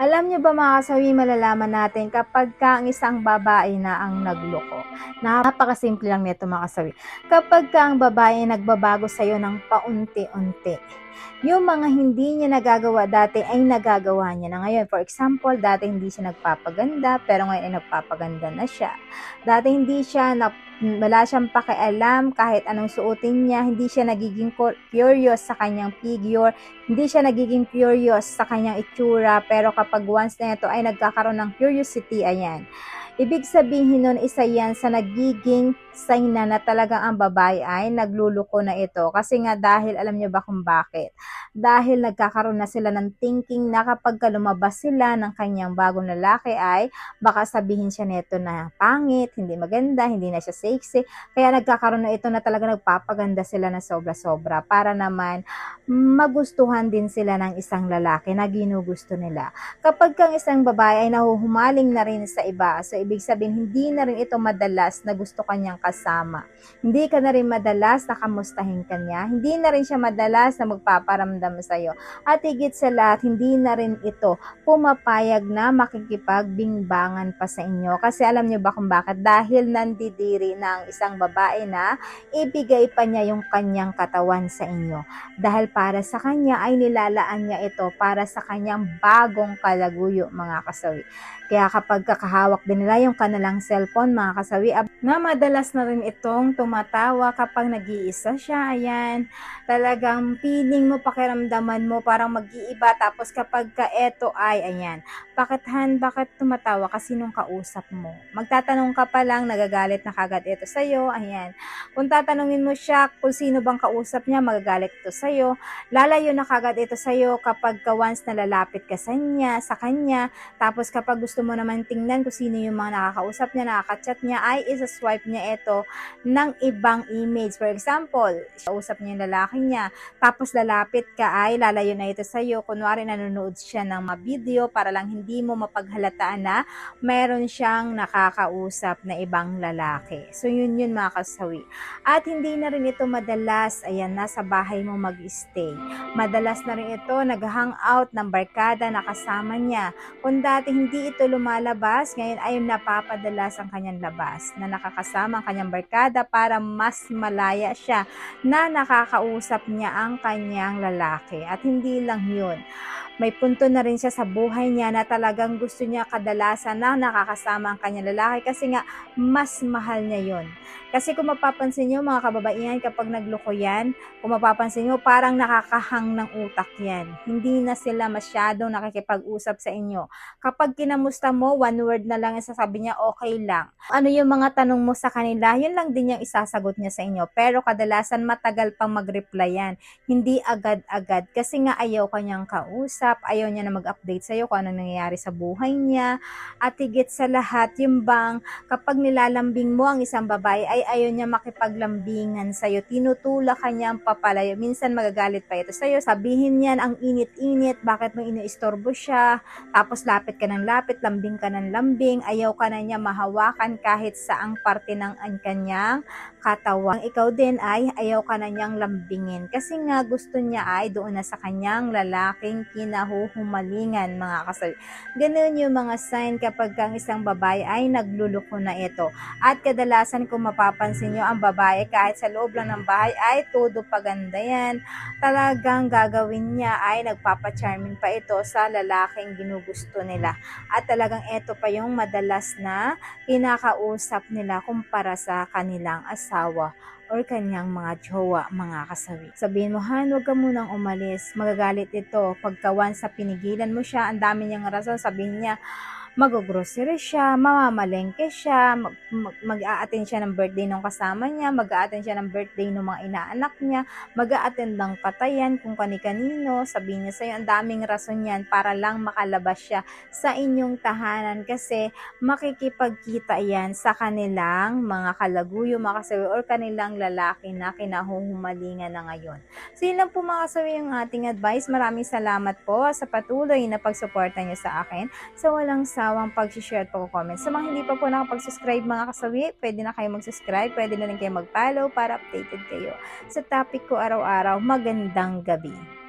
Alam niyo ba mga kasawi, malalaman natin kapag ka ang isang babae na ang nagloko. Napakasimple lang nito mga kasawi. Kapag ka ang babae nagbabago sa'yo ng paunti-unti, yung mga hindi niya nagagawa dati ay nagagawa niya na ngayon. For example, dati hindi siya nagpapaganda, pero ngayon ay nagpapaganda na siya. Dati hindi siya na, wala siyang pakialam kahit anong suotin niya, hindi siya nagiging cu- curious sa kanyang figure, hindi siya nagiging curious sa kanyang itsura, pero kapag once na ito ay nagkakaroon ng curiosity, ayan. Ibig sabihin nun, isa yan sa nagiging sign na na talagang ang babae ay nagluluko na ito. Kasi nga dahil, alam niyo ba kung bakit? Dahil nagkakaroon na sila ng thinking na kapag ka lumabas sila ng kanyang bagong lalaki ay baka sabihin siya nito na pangit, hindi maganda, hindi na siya sexy. Kaya nagkakaroon na ito na talaga nagpapaganda sila na sobra-sobra para naman magustuhan din sila ng isang lalaki na ginugusto nila. Kapag kang isang babae ay nahuhumaling na rin sa iba, so ibig sabihin hindi na rin ito madalas na gusto kanyang kasama. Hindi ka na rin madalas na kamustahin kanya, hindi na rin siya madalas na magpaparamdam sa iyo. At higit sa lahat, hindi na rin ito pumapayag na makikipagbingbangan pa sa inyo. Kasi alam niyo ba kung bakit? Dahil nandidiri na ang isang babae na ibigay pa niya yung kanyang katawan sa inyo. Dahil para sa kanya ay nilalaan niya ito para sa kanyang bagong kalaguyo mga kasawi. Kaya kapag kakahawak din nila yung kanilang cellphone mga kasawi, na madalas na rin itong tumatawa kapag nag-iisa siya, ayan, talagang feeling mo, pakiramdaman mo, parang mag-iiba, tapos kapag ka eto ay, ayan, bakit han, bakit tumatawa? Kasi nung kausap mo. Magtatanong ka pa lang, nagagalit na kagad ito sa'yo, ayan. Kung tatanungin mo siya kung sino bang kausap niya, magagalit ito sa'yo. Lalayo na kagad ito sa'yo kapag ka once na lalapit ka sa niya, sa kanya, tapos kapag gusto mo naman tingnan kung sino yung mga nakakausap niya, nakaka-chat niya, ay isa-swipe niya ito ng ibang image. For example, kausap niya yung lalaki niya, tapos lalapit ka ay lalayo na ito sa'yo. Kunwari nanonood siya ng mga video para lang hindi mo mapaghalataan na mayroon siyang nakakausap na ibang lalaki. So yun yun mga kasawi. At hindi na rin ito madalas, ayan, nasa bahay mo mag-stay. Madalas na rin ito nag-hangout ng barkada na kasama niya. Kung dati hindi ito lumalabas, ngayon ay napapadalas ang kanyang labas na nakakasama ang kanyang barkada para mas malaya siya na nakakausap niya ang kanyang lalaki. At hindi lang yun. May punto na rin siya sa buhay niya na talagang gusto niya kadalasan na nakakasama ang kanyang lalaki kasi nga mas mahal niya yon. Kasi kung mapapansin niyo mga kababaihan kapag nagloko yan, kung mapapansin niyo parang nakakahang ng utak yan. Hindi na sila masyadong nakikipag-usap sa inyo. Kapag kinamusta mo, one word na lang ang sasabi niya, okay lang. Ano yung mga tanong mo sa kanila, yun lang din yung isasagot niya sa inyo. Pero kadalasan matagal pang mag-reply yan. Hindi agad-agad kasi nga ayaw kanyang kausap, ayaw niya na mag-update sa'yo kung anong nangyayari sa buhay niya. At higit sa lahat, yung bang kapag nilalambing mo ang isang babae ay ayaw niya makipaglambingan sa'yo. Tinutula ka niya ang papalayo. Minsan magagalit pa ito sa'yo. Sabihin niyan ang init-init, bakit mo iniistorbo siya. Tapos lapit ka ng lapit, lambing ka ng lambing. Ayaw ka na niya mahawakan kahit saang parte ng ang kanyang katawan. Ikaw din ay ayaw ka na niyang lambingin. Kasi nga gusto niya ay doon na sa kanyang lalaking kinahuhumalingan mga kasabi. Ganun yung mga sign kapag ang isang babae ay nagluluko na ito. At kadalasan kung mapapansin nyo, ang babae kahit sa loob lang ng bahay ay todo paganda yan. Talagang gagawin niya ay nagpapacharming pa ito sa lalaking ginugusto nila. At talagang ito pa yung madalas na kinakausap nila kumpara sa kanilang asawa or kanyang mga jowa, mga kasawi. Sabihin mo, Han, huwag ka munang umalis. Magagalit ito. Pagka once sa pinigilan mo siya, ang dami niyang rason. Sabihin niya, mag-grocery siya, mamamalengke siya, mag- mag- mag-a-attend siya ng birthday ng kasama niya, mag-a-attend siya ng birthday ng mga inaanak niya, mag-a-attend ng patayan kung kani-kanino, sabihin niya sa'yo, ang daming rason yan para lang makalabas siya sa inyong tahanan kasi makikipagkita yan sa kanilang mga kalaguyo, mga kasawi, or kanilang lalaki na kinahuhumalingan na ngayon. So yun lang po mga kasawi yung ating advice. Maraming salamat po sa patuloy na pagsuporta niyo sa akin sa walang sawang pag-share at pag-comment. Sa mga hindi pa po nakapag-subscribe mga kasawi, pwede na kayo mag-subscribe, pwede na rin kayo mag-follow para updated kayo sa topic ko araw-araw. Magandang gabi.